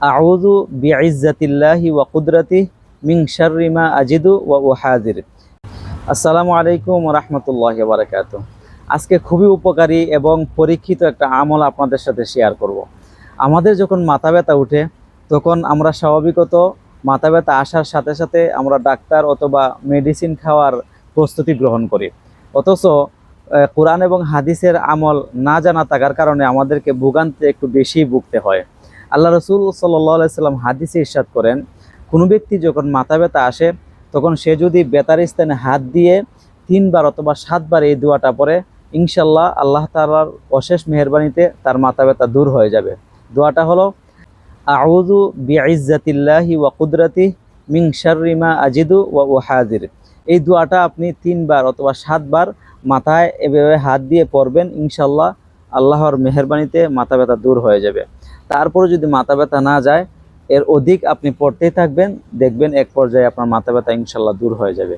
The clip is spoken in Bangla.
আউযু বিইজ্জাতিল্লাহি ওয়া কুদরাতি মা আজিদু ওয়া উহাদির আসসালামু আলাইকুম রাহমাতুল্লাহি ওয়া বারাকাতুহু। আজকে খুবই উপকারী এবং পরীক্ষিত একটা আমল আপনাদের সাথে শেয়ার করব। আমাদের যখন মাথা ব্যথা উঠে, তখন আমরা স্বাভাবিকত মাথা ব্যথা আসার সাথে সাথে আমরা ডাক্তার অথবা মেডিসিন খাওয়ার প্রস্তুতি গ্রহণ করি। অথচ কোরআন এবং হাদিসের আমল না জানা থাকার কারণে আমাদেরকে ভোগান্তি একটু বেশি ভুগতে হয়। আল্লাহ রসুল সাল্লাম হাদিসে ইরশাদ করেন, কোনো ব্যক্তি যখন মাথা ব্যথা আসে, তখন সে যদি বেতার স্থানে হাত দিয়ে তিনবার অথবা সাতবার এই দোয়াটা পরে ইনশাল্লাহ আল্লাহ তাআলার অশেষ মেহরবানিতে তার মাথা ব্যথা দূর হয়ে যাবে। দোয়াটা হলো, আউযু বিইজ্জাতিল্লাহি ওয়া কুদরাতি মা আজিদু ওয়া উহাদির এই দোয়াটা আপনি তিনবার অথবা সাতবার মাথায় এভাবে হাত দিয়ে পড়বেন ইনশাল্লাহ আল্লাহর মেহরবানিতে মাথা ব্যথা দূর হয়ে যাবে। তারপরে যদি মাথা ব্যথা না যায়, এর অধিক আপনি পড়তেই থাকবেন, দেখবেন এক পর্যায়ে আপনার মাথা ব্যথা ইনশাল্লাহ দূর হয়ে যাবে।